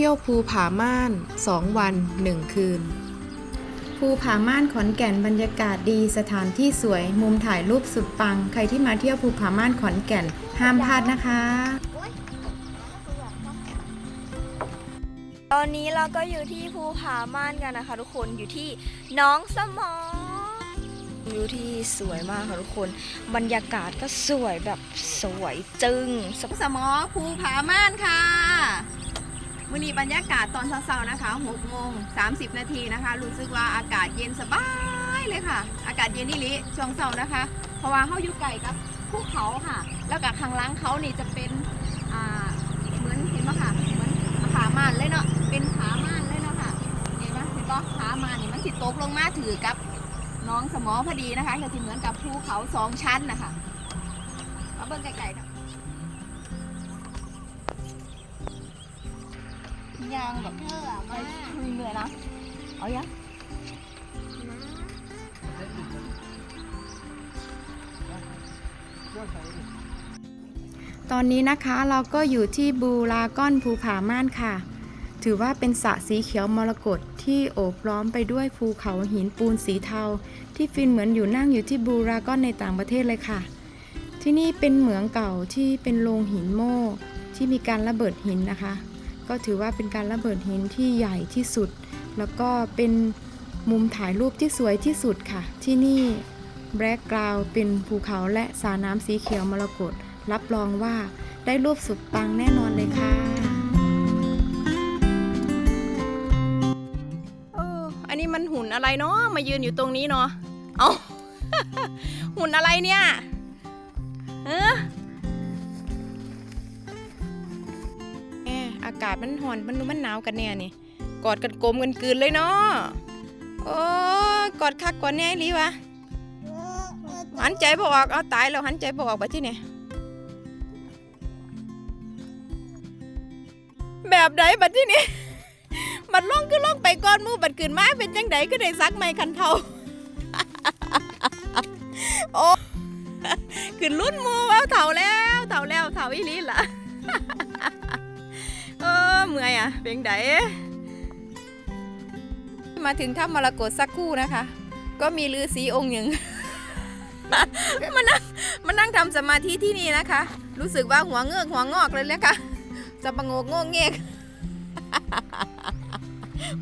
เที่ยวภูผาม่าน 2 วัน 1 คืน ภูผาม่านขอนแก่นบรรยากาศดีสถานที่สวย มุมถ่ายรูปสุดปัง ใครที่มาเที่ยวภูผาม่านขอนแก่น ห้ามพลาดนะคะ ตอนนี้เราก็อยู่ที่ภูผาม่านกันนะคะ ทุกคนอยู่ที่หน้องสมอวิวที่สวยมากค่ะทุกคน บรรยากาศก็สวยแบบสวยจึงสสมอภูผาม่านค่ะ วันนี้บรรยากาศตอนเช้าๆนะคะ6โมง30นาทีนะคะ รู้สึกว่าอากาศเย็นสบายเลยค่ะ อากาศเย็นนี่ลิช่วงเช้านะคะ เพราะว่าเขาอยู่ไกลกับภูเขาค่ะ แล้วกับข้างล่างเขานี่จะเป็นอ่าเหมือนเห็นปะค่ะเหมือนผาม่านเลยเนาะเป็นผาม่านเลยเนาะค่ะเห็นปะเห็นปะผาม่านนี่มันติดตกลงมาถือกับน้องสมอพอดีนะคะก็จะเหมือนกับภูเขาสองชั้นนะคะมาเบิ่งไกลๆนะ ยางแบบเธอมาคุยเหนื่อยนะเอายังตอนนี้นะคะเราก็อยู่ที่บูราก้อนภูผาม่านค่ะ ถือว่าเป็นสระสีเขียวมรกตที่โอบล้อมไปด้วยภูเขาหินปูนสีเทา ที่ฟินเหมือนอยู่นั่งอยู่ที่บูราก้อนในต่างประเทศเลยค่ะ ที่นี่เป็นเหมืองเก่าที่เป็นโรงหินโม่ที่มีการระเบิดหินนะคะ ก็ถือว่าเป็นการระเบิดหินที่ใหญ่ที่สุด แล้วก็เป็นมุมถ่ายรูปที่สวยที่สุดค่ะ ที่นี่แบล็กกราวเป็นภูเขาและสระน้ำสีเขียวมรกตรับรองว่าได้รูปสุดปังแน่นอนเลยค่ะอออันนี้มันหุ่นอะไรเนาะมายืนอยู่ตรงนี้เนาะเอาหุ่นอะไรเนี่ยเออากาศมันห่อนมันดูมันหนาวกันเนี่ยนี่กอดกันกลมกันกืนเลยเนาะโอ้กอดคักกอดแน่อีหลีวะหันใจบอกเอาตายแล้วหันใจบอกไปที่เนี่ยแบบใดบัดที่นี่บัดล่องคือล่องไปก้อนหมูบัดขืนไมาเป็นจังไดก็ได้ซักไม่คันเทาโอ้ขึ้นรุ่นมูแล้วเถาแล้วเถาแล้วเถาอีลีล่ะ เมื่อยอะเป็นไดมาถึงถ้ำมรกตสักคู่นะคะ ก็มีฤาษีองค์หนึ่งมานั่งมานั่งทำสมาธิที่นี่นะคะ รู้สึกว่าหัวเงือกหัวงอกเลยเลยค่ะจะประงกโงงเงก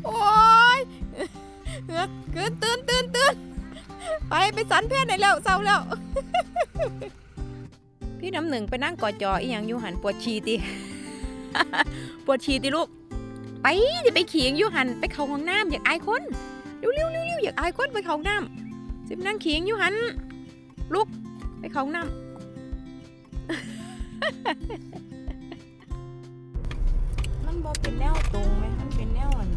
โอ้ยเงือกเกินตื่นตื่นตื่นไปไปสันเพศไหนแล้วเศร้าแล้ว พี่น้ำหนึ่งไปนั่งกอดจออีหยังอยู่หันปวดฉี่ติ ปวดฉี่ติลูก ไปจะไปขี่อยู่หันไปเข้าห้องน้ำอยากอายคนเร็วเร็วเร็วเร็วอยากอายคนไปเข้าห้องน้ำสิบนั่งขี่อยู่หันลูกไปเข้าห้องน้ำมันบอเป็นแนวตรงไหมมันเป็นแนวอัน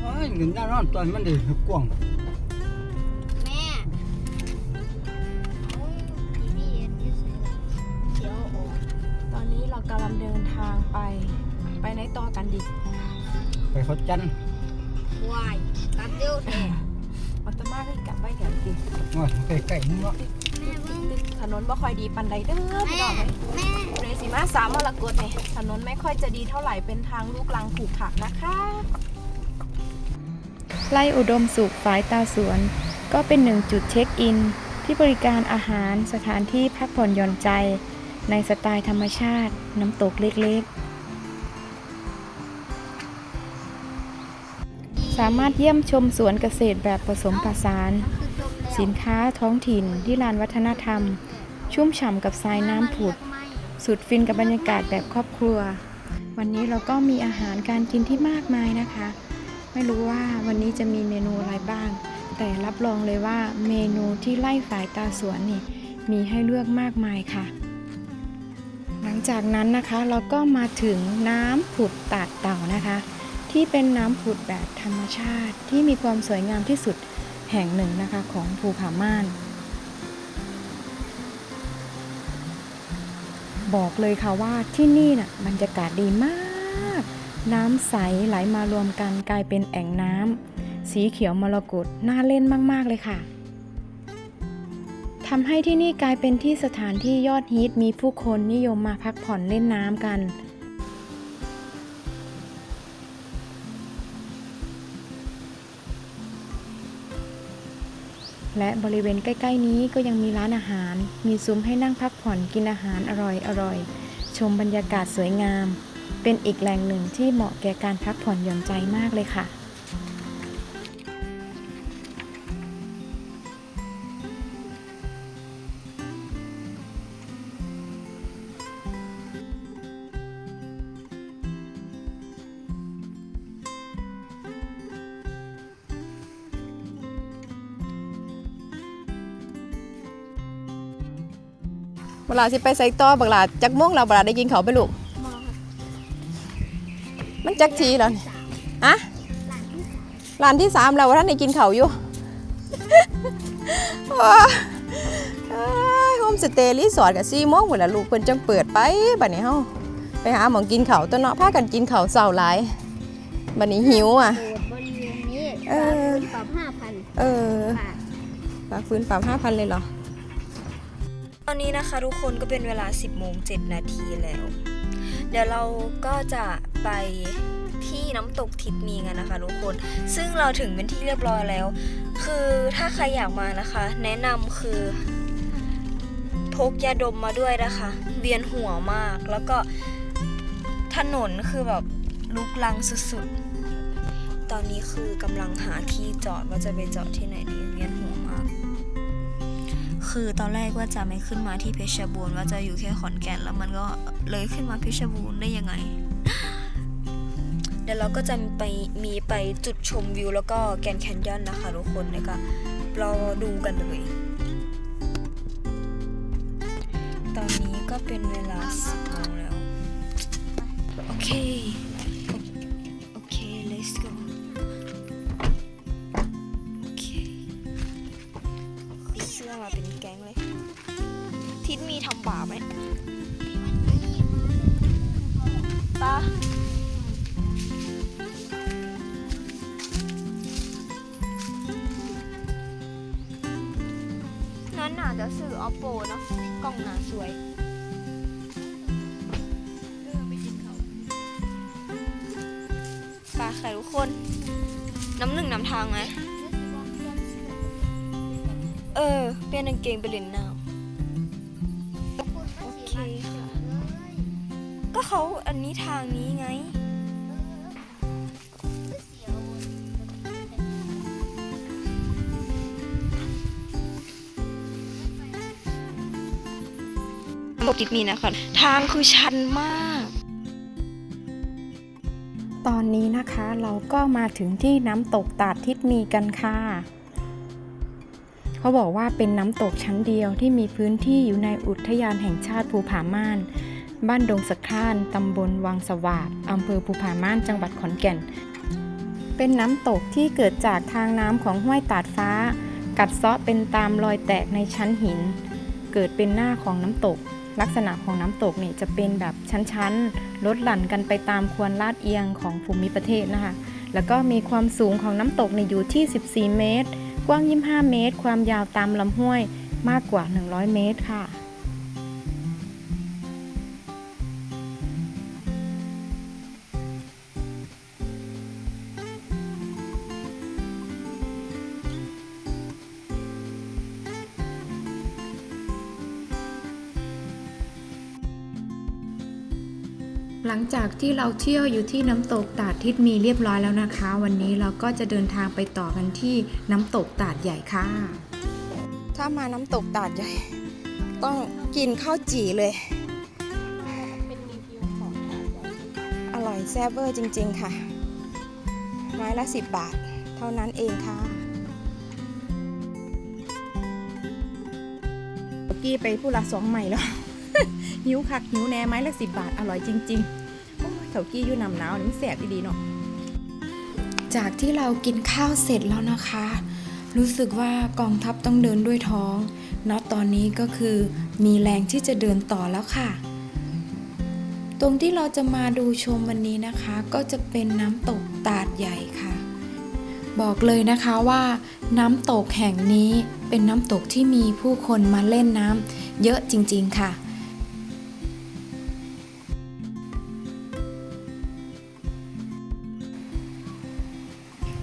โอ้ยเงินด้านนอนตอนมันเดือดกว้าง ดีไปเขาจันทร์วายกลับเร็วแท้อัตมาได้กลับไปกันดีว่าใกล้ๆนี่เนาะแม่เบิ่งถนนบ่ค่อยดีปันใดเด้อพี่น้องเอ้ยแม่เรซิมาสามมรกตเนี่ยถนนไม่ค่อยจะดีเท่าไหร่เป็นทางลูกลังผูกผักนะคะ ไล่อุดมสุขฝายตาสวน ก็เป็นหนึ่งจุดเช็คอิน ที่บริการอาหารสถานที่พักผ่อนหย่อนใจ ในสไตล์ธรรมชาติน้ำตกเล็ก สามารถเยี่ยมชมสวนเกษตรแบบผสมผสาน สินค้าท้องถิ่นที่ลานวัฒนธรรม ชุ่มฉ่ำกับทรายน้ำผุด สุดฟินกับบรรยากาศแบบครอบครัว วันนี้เราก็มีอาหารการกินที่มากมายนะคะ ไม่รู้ว่าวันนี้จะมีเมนูอะไรบ้าง แต่รับรองเลยว่าเมนูที่ไล่ฝ่ายตาสวนนี่มีให้เลือกมากมายค่ะ หลังจากนั้นนะคะเราก็มาถึงน้ำผุดตาดเต่านะคะ ที่เป็นน้ำผุดแบบธรรมชาติที่มีความสวยงามที่สุดแห่งหนึ่งนะคะของภูผาม่าน บอกเลยค่ะว่าที่นี่น่ะบรรยากาศดีมาก น้ำใสไหลมารวมกันกลายเป็นแอ่งน้ำสีเขียวมรกตน่าเล่นมาก ๆ เลยค่ะทำให้ที่นี่กลายเป็นที่สถานที่ยอดฮิตมีผู้คนนิยมมาพักผ่อนเล่นน้ำกัน และบริเวณใกล้ ๆ นี้ก็ยังมีร้านอาหาร มีซุ้มให้นั่งพักผ่อนกินอาหารอร่อยๆชมบรรยากาศสวยงาม เป็นอีกแหล่งหนึ่งที่เหมาะแก่การพักผ่อนหย่อนใจมากเลยค่ะ บักหลาสิไปใส่ต่อบักหลาจักม่วงเราบักหลาได้กินเขาวไปลูกมันจักทีแล้วนี่อะร้านที่สามแล้วว่าท่านได้กินเขาวอยู่โฮมสเตย์รีสอร์ทกับซีโมงหมดแล้วลูกเพิ่นจังเปิดไปบัดนี้เฮาไปหาหมองกินเขาวตัวเนาะพากันกินเขาวเช้าหลายบัดนี้หิวอะโดดบริเวณนี้เออปรับห้าพันเออบาทฝากฟื้นปรับ5,000เลยเหรอต อนนี้นะคะทุกคนก็เป็นเวลา 10โมง7นาทีแล้ว เดี๋ยวเราก็จะไปที่น้ำตกทิดมีกันนะคะทุกคน ซึ่งเราถึงเป็นที่เรียบร้อยแล้ว คือถ้าใครอยากมานะคะ แนะนำคือพกยาดมมาด้วยนะคะ เวียนหัวมาก แล้วก็ถนนคือแบบลุกลังสุดๆ ตอนนี้คือกำลังหาที่จอดว่าจะไปจอดที่ไหนดีเวียนหัว คือตอนแรกว่าจะไม่ขึ้นมาที่เพชรบูรณ์ว่าจะอยู่แค่ขอนแก่นแล้วมันก็เลยขึ้นมาเพชรบูรณ์ได้ยังไง เดี๋ยวเราก็จะไปมีไปจุดชมวิว แล้วก็แกนแคนยอนนะคะทุกคนแล้วก็รอดูกันเลย ตอนนี้ก็เป็นเวลา10โมงแล้ว โอเค ทิศมีทำบาปไหมปะนั้นหนาจะสื่อ oppo เนาะกล้องหนาสวยปลาไข่ทุกคน น้ำหนึ่งน้ำทางไหมเออ เปลี่ยนกางเกงไปเล่นน้ำ เขาอันนี้ทางนี้ไงบอกติดมีนะคะทางคือชันมาก ตอนนี้นะคะเราก็มาถึงที่น้ำตกตาดทิศมีกันค่ะ เขาบอกว่าเป็นน้ำตกชั้นเดียวที่มีพื้นที่อยู่ในอุทยานแห่งชาติภูผาม่าน บ้านดงสะข้านตำบลวังสวาดอำเภอภูผาม่านจังหวัดขอนแก่น เป็นน้ำตกที่เกิดจากทางน้ำของห้วยตาดฟ้า กัดเซาะเป็นตามรอยแตกในชั้นหิน เกิดเป็นหน้าของน้ำตก ลักษณะของน้ำตกเนี่ยจะเป็นแบบชั้นๆลดหลั่นกันไปตามควรลาดเอียงของภูมิประเทศนะคะ แล้วก็มีความสูงของน้ำตกเนี่อยู่ที่ 14 เมตร กว้าง 25 เมตร ความยาวตามลำห้วยมากกว่า 100 เมตรค่ะ หลังจากที่เราเที่ยวอยู่ที่น้ำตกตาดทิศมีเรียบร้อยแล้วนะคะ วันนี้เราก็จะเดินทางไปต่อกันที่น้ำตกตาดใหญ่ค่ะ ถ้ามาน้ำตกตาดใหญ่ ต้องกินข้าวจี่เลยอร่อยแซ่บเวอร์จริง ๆ ค่ะ ไม้ละ 10 บาท เท่านั้นเองค่ะเมื่อกี้ไปผู้ละสองใหม่แล้ว หิวคักหิวแน่ไม้ละสิบบาทอร่อยจริงๆโอ้เถากี้ยู่นำหนาวนี่มันแสบดีๆเนาะจากที่เรากินข้าวเสร็จแล้วนะคะ รู้สึกว่ากองทัพต้องเดินด้วยท้องณตอนนี้ก็คือมีแรงที่จะเดินต่อแล้วค่ะ ตรงที่เราจะมาดูชมวันนี้นะคะ ก็จะเป็นน้ำตกตาดใหญ่ค่ะ บอกเลยนะคะว่า น้ำตกแห่งนี้เป็นน้ำตกที่มีผู้คนมาเล่นน้ำเยอะจริงๆค่ะ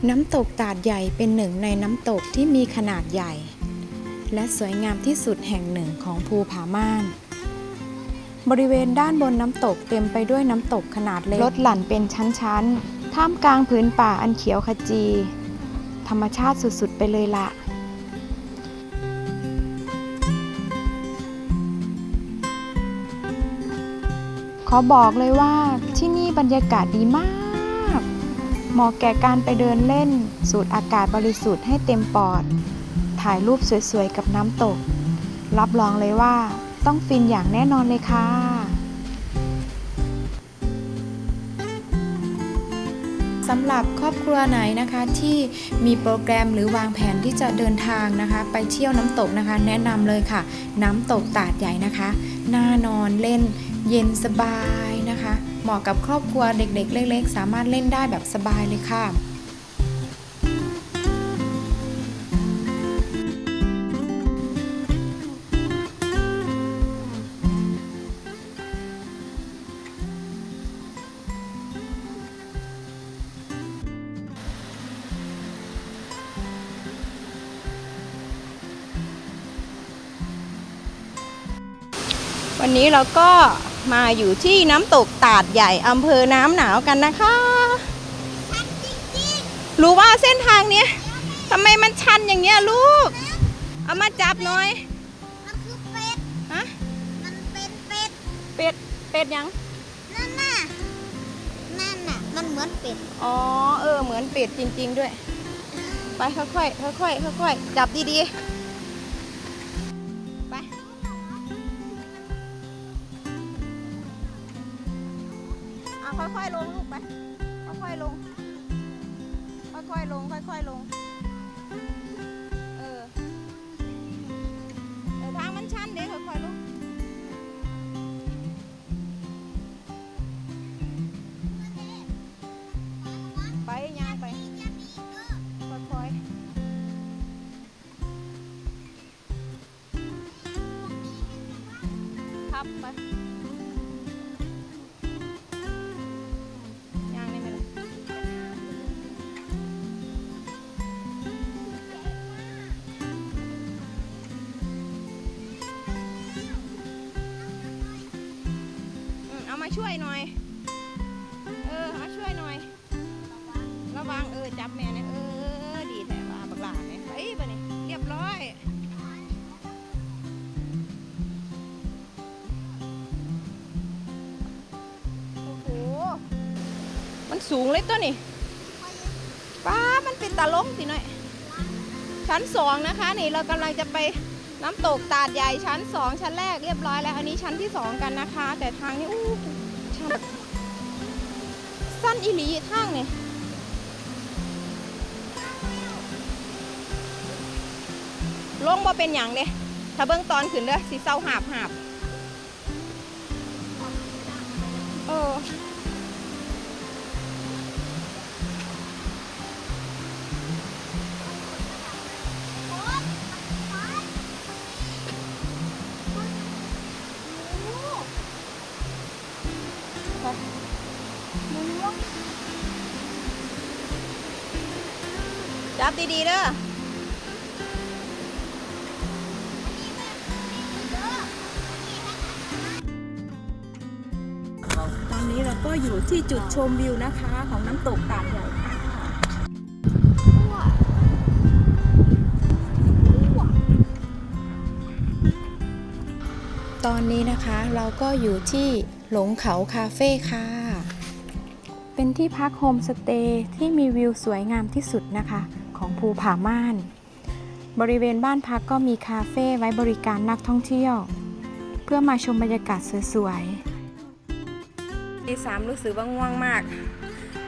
น้ำตกตาดใหญ่เป็นหนึ่งในน้ำตกที่มีขนาดใหญ่ และสวยงามที่สุดแห่งหนึ่งของภูผาม่าน บริเวณด้านบนน้ำตกเต็มไปด้วยน้ำตกขนาดเล็กลดหลั่นเป็นชั้นๆ ท่ามกลางพื้นป่าอันเขียวขจี ธรรมชาติสุดๆ ไปเลยละขอบอกเลยว่าที่นี่บรรยากาศดีมาก เหมาะแก่การไปเดินเล่น สูดอากาศบริสุทธิ์ให้เต็มปอด ถ่ายรูปสวยๆ กับน้ำตก รับรองเลยว่าต้องฟินอย่างแน่นอนเลยค่ะสำหรับครอบครัวไหนนะคะที่มีโปรแกรมหรือวางแผนที่จะเดินทางนะคะ ไปเที่ยวน้ำตกนะคะ แนะนำเลยค่ะ น้ำตกตาดใหญ่นะคะ น่านอนเล่นเย็นสบาย เหมาะกับครอบครัวเด็กๆ เล็กๆ สามารถเล่นได้แบบสบายเลยค่ะวันนี้เราก็ มาอยู่ที่น้ำตกตาดใหญ่อำเภอน้ำหนาวกันนะคะรู้ว่าเส้นทางเนี้ยทำไมมันชันอย่างเงี้ยลูก เอามาจับหน่อยมันคือเป็ดฮะมันเป็นเป็ด เป็ด เป็ดยังนั่นน่ะนั่นน่ะ มันเหมือนเป็ด อ๋อ เออ เหมือนเป็ดจริง ๆ ด้วย ไปค่อยๆ ค่อยๆ ค่อยๆ จับดีๆ ค่อยๆลงลูกไป ค่อยๆลง ค่อยๆลง ค่อยๆลง เออ เออทางมันชันเด็กค่อยๆลง ช่วยหน่อย เออมาช่วยหน่อย ระวังเออจับแม่เนี่ยเออดีแท้ว่าบักหลาเนี่ยไปปะเนี่เรียบร้อยโอ้โหมันสูงเลยตัวนี่ป้ามันเป็นตาล้มสิหน่อยชั้นสองนะคะนี่เรากำลังจะไปน้ำตกตาดใหญ่ชั้นสองชั้นแรกเรียบร้อยแล้ว อันนี้ชั้นที่สองกันนะคะ แต่ทางนี้อู้ สั้นอีหลีทางนี่ลงมาเป็นอย่างเด้ถ้าเบื้องตอนขึ้นเด้อสิเศร้าหาบหาบเออ เด้อตอนนี้เราก็อยู่ที่จุดชมวิวนะคะของน้ำตกตาดใหญ่ค่ะตอนนี้นะคะเราก็อยู่ที่หลงเขาคาเฟ่ค่ะ เป็นที่พักโฮมสเตย์ที่มีวิวสวยงามที่สุดนะคะ ของภูผาม่าน บริเวณบ้านพักก็มีคาเฟ่ไว้บริการนักท่องเที่ยว เพื่อมาชมบรรยากาศสวยๆที่สามรู้สึกว่าง่วงมาก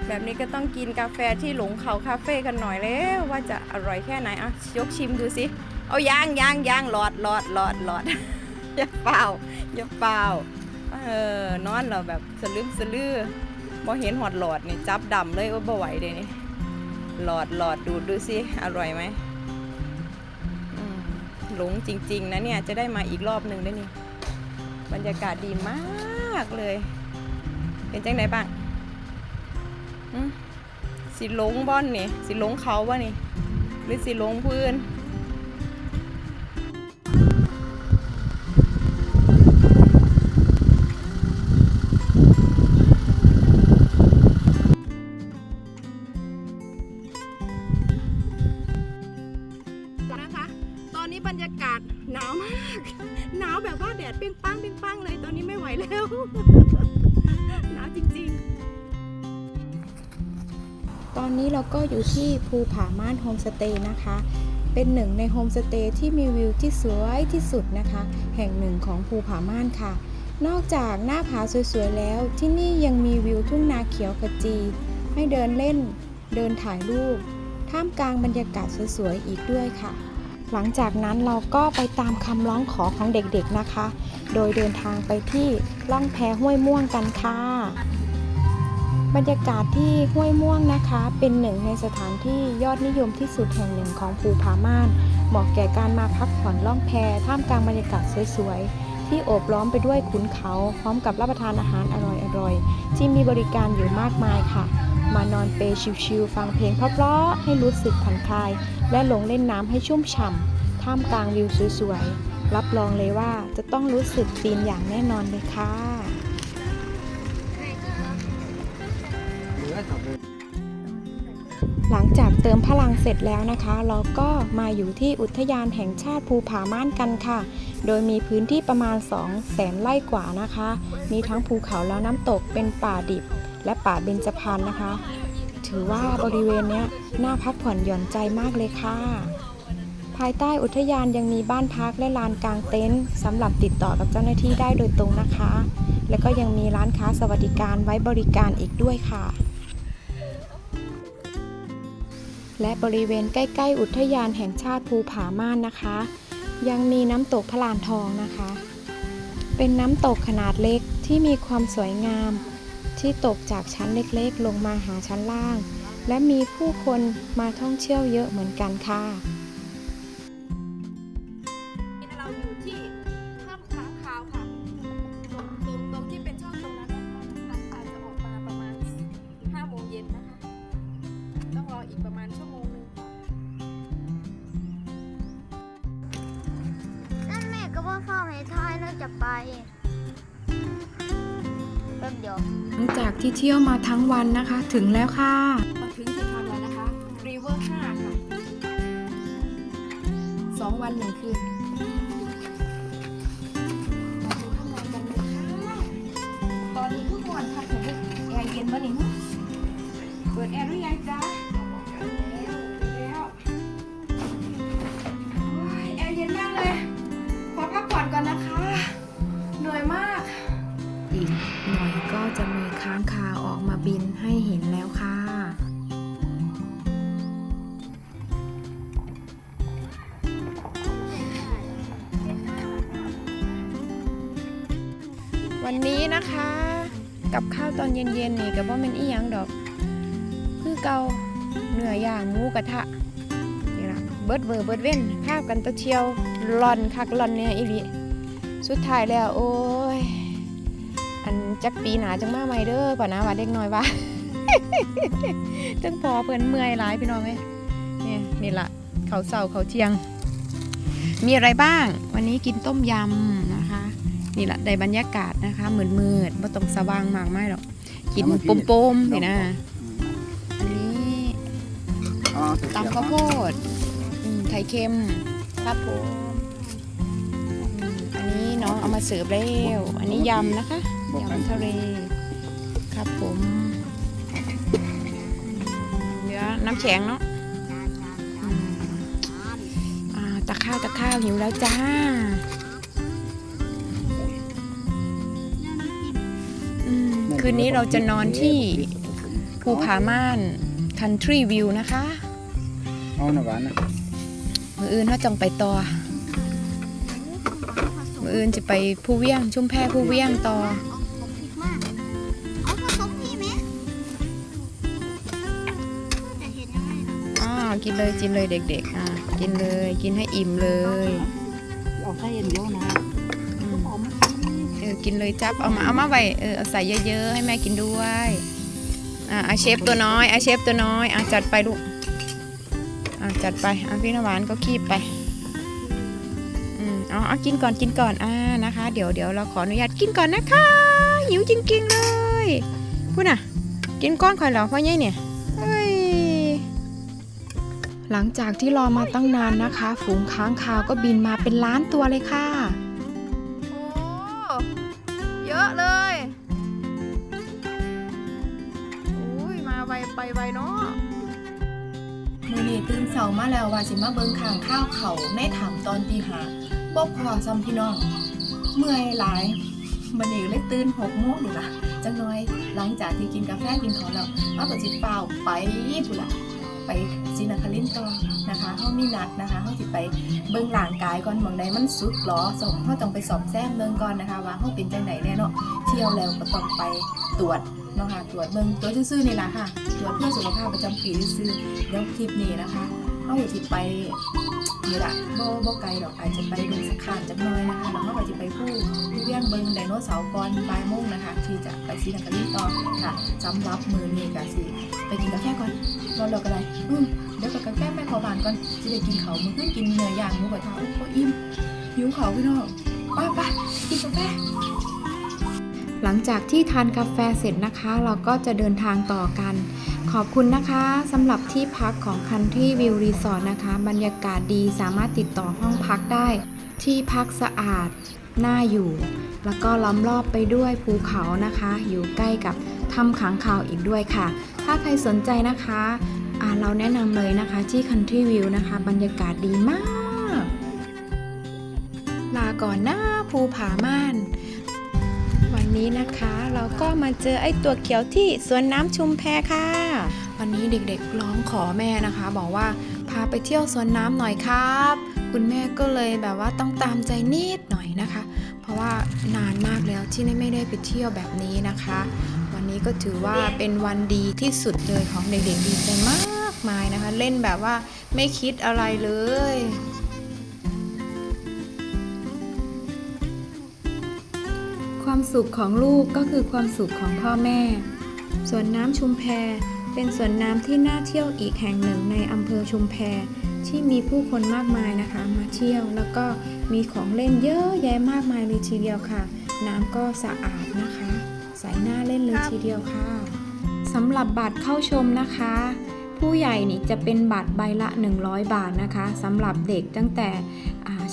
แบบนี้ก็ต้องกินกาแฟที่หลงเขาคาเฟ่กันหน่อยแล้วว่าจะอร่อยแค่ไหนอะยกชิมดูสิเอายางยางยางหลอดหลอดหลอดหลอดอย่าเปล่าอย่าเปล่าเออนอนเราแบบสลืมสลือบ่เห็นหอดหลอดนี่จับดำเลยว่าบ่ไหวเดยนี่ หลอดหลอดดูดดูสิอร่อยไหมหลงจริง ๆ นะเนี่ย จะได้มาอีกรอบหนึ่งได้นี่ บรรยากาศดีมากเลย เป็นจังไดบ้างสิหลงบ่อนนี่ สิหลงเขาบ่นี่ หรือสิหลงพื้น ภูผาม่านโฮมสเตย์นะคะ เป็นหนึ่งในโฮมสเตย์ที่มีวิวที่สวยที่สุดนะคะ แห่งหนึ่งของภูผาม่านค่ะ นอกจากหน้าผาสวยๆแล้ว ที่นี่ยังมีวิวทุ่งนาเขียวขจี ให้เดินเล่น เดินถ่ายรูป ท่ามกลางบรรยากาศสวยๆอีกด้วยค่ะ หลังจากนั้นเราก็ไปตามคำร้องขอของเด็กๆนะคะ โดยเดินทางไปที่ล่องแพห้วยม่วงกันค่ะ บรรยากาศที่ห้วยม่วงนะคะ เป็นหนึ่งในสถานที่ยอดนิยมที่สุดแห่งหนึ่งของภูผาม่าน เหมาะแก่การมาพักผ่อนล่องแพท่ามกลางบรรยากาศสวยๆ ที่โอบล้อมไปด้วยขุนเขา พร้อมกับรับประทานอาหารอร่อยๆ ที่มีบริการอยู่มากมายค่ะ มานอนเปย์ชิลๆฟังเพลงเพราะๆให้รู้สึกผ่อนคลาย และลงเล่นน้ำให้ชุ่มฉ่ำท่ามกลางวิวสวยๆรับรองเลยว่าจะต้องรู้สึกฟินอย่างแน่นอนเลยค่ะ หลังจากเติมพลังเสร็จแล้วนะคะ เราก็มาอยู่ที่อุทยานแห่งชาติภูผาม่านกันค่ะ โดยมีพื้นที่ประมาณ 2 แสนไร่กว่านะคะ มีทั้งภูเขาแล้วน้ำตกเป็นป่าดิบ และป่าเบญจพรรณนะคะ ถือว่าบริเวณนี้น่าพักผ่อนหย่อนใจมากเลยค่ะ ภายใต้อุทยานยังมีบ้านพักและลานกลางเต็นท์สำหรับติดต่อกับเจ้าหน้าที่ได้โดยตรงนะคะ และก็ยังมีร้านค้าสวัสดิการไว้บริการอีกด้วยค่ะ และบริเวณใกล้ ๆ อุทยานแห่งชาติภูผาม่านนะคะ ยังมีน้ำตกพระลานทองนะคะ เป็นน้ำตกขนาดเล็กที่มีความสวยงาม ที่ตกจากชั้นเล็กๆ ลงมาหาชั้นล่าง และมีผู้คนมาท่องเที่ยวเยอะเหมือนกันค่ะ ที่เที่ยวมาทั้งวันนะคะ ถึงแล้วค่ะ อนเย็นๆนี่กับว่าเป็นอีหยังดอก คือเก่าเนื้อย่างหมูกระทะนี่ล่ะเบิดเวอร์เบิดเว้นภาพกันตะเชียวหลอนคักหลอนเนี่ยอีหลีสุดท้ายแล้ว โอ้ย อันจักปีหนาจังมาใหม่เด้อป่ะนะว่าเด็กน้อยว่าจังพอเพิ่นเมื่อยหลายพี่น้องเอ้ยนี่นี่ล่ะเขาเสาเขาเทียง มีอะไรบ้าง วันนี้กินต้มยำนะคะ นี่ละได้บรรยากาศนะคะมืดมืดๆบ่ต้องสว่างมากไม่หรอก กินปมๆนี่นะ อันนี้อ๋อตำข้าวโพดอืมไข่เค็มครับผมอืมอันนี้น้องเอามาเสิร์ฟแล้ว อันนี้ยำนะคะยำทะเลครับผมเนื้อน้ำแข็งเนาะอืมอ่าตะข้าวตะข้าวหิวแล้วจ้า คืนนี้เราจะนอนที่ภูผาม่าน Country View นะคะเอาหน่อยหวานนะมืออื่นเขาจังไปต่อ มืออื่นจะไปผู้เวียง ชุ่มแพผู้เวียงต่อเอาผมพริกมากเอาผสมพี่ไหมแต่เห็นยังไงนะอ่ากินเลยกินเลยเด็กๆ อ่ากินเลยกินให้อิ่มเลยเอาไส้เย็นเยอะนะอืมเออ กินเลยจับเอามาเอามาไว้เออเอาใส่เยอะๆให้แม่กินด้วยอ่าอาเชฟตัวน้อยอาเชฟตัวน้อยอ่าจัดไปลูกอ่าจัดไปอ่าพี่นหวานก็คีบไปอืมอาเอกินก่อนกินก่อนอ่านะคะ เดี๋ยวเดี๋ยวเราขออนุญาตกินก่อนนะคะ หิวจริงๆเลยพูดน่ะ กินก้อนข่อยเหรอพ่อใหญ่เนี่ยเฮ้ยหลังจากที่รอมาตั้งนานนะคะ ฝูงค้างคาวก็บินมาเป็นล้านตัวเลยค่ะ ไปไวเนาะมือนี้ตื่นเสามาแล้วว่าสิมาเบิ่งข้างข้าวเขาในถ้ำตอนตีหาบ่พอซ้ำพี่น้อง เมื่อยหลายมันนี้เลยตื่นหกโมงนี่ล่ะจังน้อยหลังจากที่กินกาแฟกินของแล้วมาก็สิเปล่าไปพุ่นล่ะไปศรีนครินต่อนะคะเฮามีนัดนะคะเฮาสิไปเบิ่งร่างกายก่อนมองใดมันสุดหรอส่งเฮาต้องไปสอบแซมเบิ่งก่อนนะคะ ว่าเฮาเป็นจังไดแน่เนาะเที่ยวแล้วก็ต้องไป ตรวจเนาะค่ะตรวจเบิ่งตัวซื่อๆนี่ละค่ะตรวจเพื่อสุขภาพประจำปีซื่อเดี๋ยวคลิปนี้นะคะเอาอยู่ที่ไปนี่ละบ่บ่ไกลดอกอาจจะไปดูสักขานจักหน่อยนะคะแล้วเราก็จะไปพูดผู้เวียงเบิงไดโนเสาร์ก่อนบ่ายโมงนะคะ ที่จะไปซีนังกะลีต่อค่ะสำหรับมือนี้ก็สิไปกินกาแฟก่อนรอเราก็ได้อืมเดี๋ยวไปกาแฟแม่ขอบานก่อนจะได้กินเขามือขึ้นกินเนื้อย่างหมูกระทะโอ้โหอิ่มหิวเขาพี่น้องไปไปกินกาแฟ หลังจากที่ทานกาแฟเสร็จนะคะ เราก็จะเดินทางต่อกัน ขอบคุณนะคะสำหรับที่พักของ Country View Resort นะคะ บรรยากาศดีสามารถติดต่อห้องพักได้ ที่พักสะอาดน่าอยู่ แล้วก็ล้อมรอบไปด้วยภูเขานะคะ อยู่ใกล้กับถ้ำขังข่าวอีกด้วยค่ะ ถ้าใครสนใจนะคะเราแนะนำเลยนะคะที่ Country View นะคะ บรรยากาศดีมาก ลาก่อนหน้าภูผาม่าน นี้นะคะ เราก็มาเจอไอ้ตัวเขียวที่สวนน้ำชุมแพค่ะ วันนี้เด็กๆร้องขอแม่นะคะ บอกว่าพาไปเที่ยวสวนน้ำหน่อยครับ คุณแม่ก็เลยแบบว่าต้องตามใจนิดหน่อยนะคะ เพราะว่านานมากแล้วที่ไม่ได้ไปเที่ยวแบบนี้นะคะ วันนี้ก็ถือว่าเป็นวันดีที่สุดเลยของเด็กๆดีใจมากมายนะคะ เล่นแบบว่าไม่คิดอะไรเลย สุขของลูกก็คือความสุขของพ่อแม่ สวนน้ำชุมแพเป็นสวนน้ำที่น่าเที่ยวอีกแห่งหนึ่งในอำเภอชุมแพที่มีผู้คนมากมายนะคะ มาเที่ยวแล้วก็มีของเล่นเยอะแยะมากมายเลยทีเดียวค่ะ น้ำก็สะอาดนะคะใสน่าเล่นเลยทีเดียวค่ะสำหรับบัตรเข้าชมนะคะ ผู้ใหญ่นี่จะเป็นบัตรใบละ 100 บาทนะคะสำหรับเด็กตั้งแต่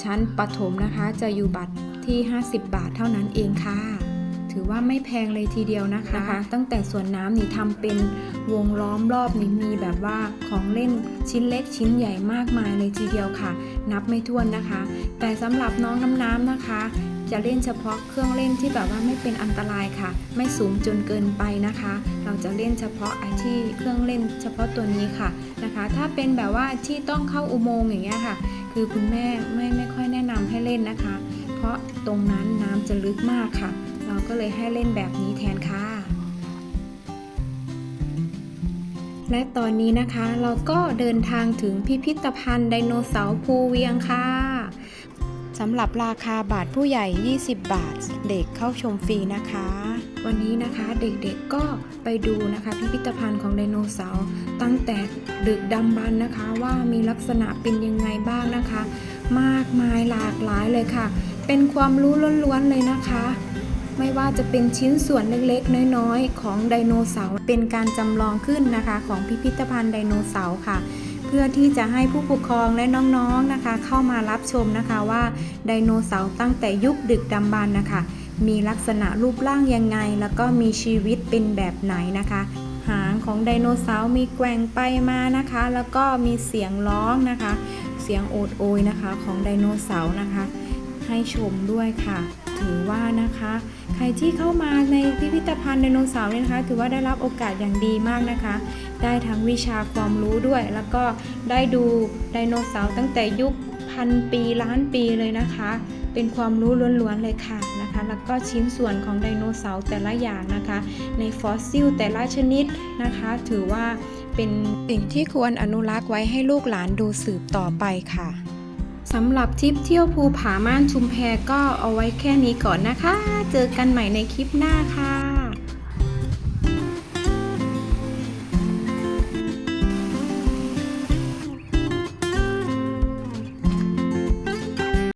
ชั้นประถมนะคะ จะอยู่บัตรที่ 50 บาทเท่านั้นเองค่ะ ถือว่าไม่แพงเลยทีเดียวนะคะ ตั้งแต่สวนน้ำนี่ทำเป็นวงล้อมรอบนี่มีแบบว่าของเล่นชิ้นเล็กชิ้นใหญ่มากมายเลยทีเดียวค่ะ นับไม่ถ้วนนะคะ แต่สำหรับน้องน้ำน้ำนะคะ จะเล่นเฉพาะเครื่องเล่นที่แบบว่าไม่เป็นอันตรายค่ะ ไม่สูงจนเกินไปนะคะ เราจะเล่นเฉพาะไอ้ที่เครื่องเล่นเฉพาะตัวนี้ค่ะนะคะ ถ้าเป็นแบบว่าที่ต้องเข้าอุโมงค์อย่างเงี้ยค่ะ คือคุณแม่ไม่ไม่ค่อยแนะนำให้เล่นนะคะ เพราะตรงนั้นน้ำจะลึกมากค่ะเรา ก็เลยให้เล่นแบบนี้แทนค่ะ และตอนนี้นะคะเราก็เดินทางถึงพิพิธภัณฑ์ไดโนเสาร์ภูเวียงค่ะสำหรับราคาบาทผู้ใหญ่ 20 บาท เด็กเข้าชมฟรีนะคะ วันนี้นะคะเด็กๆก็ไปดูนะคะพิพิธภัณฑ์ของไดโนเสาร์ตั้งแต่ดึกดำบรรนะคะว่ามีลักษณะเป็นยังไงบ้างนะคะ มากมายหลากหลายเลยค่ะ เป็นความรู้ล้วนๆเลยนะคะ ไม่ว่าจะเป็นชิ้นส่วนเล็กๆ น้อยๆ ของไดโนเสาร์เป็นการจำลองขึ้นนะคะของพิพิธภัณฑ์ไดโนเสาร์ค่ะ เพื่อที่จะให้ผู้ปกครองและน้องๆนะคะ เข้ามารับชมนะคะว่าไดโนเสาร์ตั้งแต่ยุคดึกดำบรรพ์นะคะ มีลักษณะรูปร่างยังไง แล้วก็มีชีวิตเป็นแบบไหนนะคะหางของไดโนเสาร์มีแกว่งไปมานะคะ แล้วก็มีเสียงร้องนะคะ เสียงโอดโอยนะคะของไดโนเสาร์นะคะ ให้ชมด้วยค่ะ ถือว่านะคะ ใครที่เข้ามาในพิพิธภัณฑ์ไดโนเสาร์เนี่ยนะคะ ถือว่าได้รับโอกาสอย่างดีมากนะคะ ได้ทั้งวิชาความรู้ด้วย แล้วก็ได้ดูไดโนเสาร์ตั้งแต่ยุคพันปีล้านปีเลยนะคะ เป็นความรู้ล้วนๆเลยค่ะนะคะ แล้วก็ชิ้นส่วนของไดโนเสาร์แต่ละอย่างนะคะ ในฟอสซิลแต่ละชนิดนะคะ ถือว่าเป็นสิ่งที่ควรอนุรักษ์ไว้ให้ลูกหลานดูสืบต่อไปค่ะ สำหรับทริปเที่ยวภูผาม่านชุมแพก็เอาไว้แค่นี้ก่อนนะคะ เจอกันใหม่ในคลิปหน้าค่ะ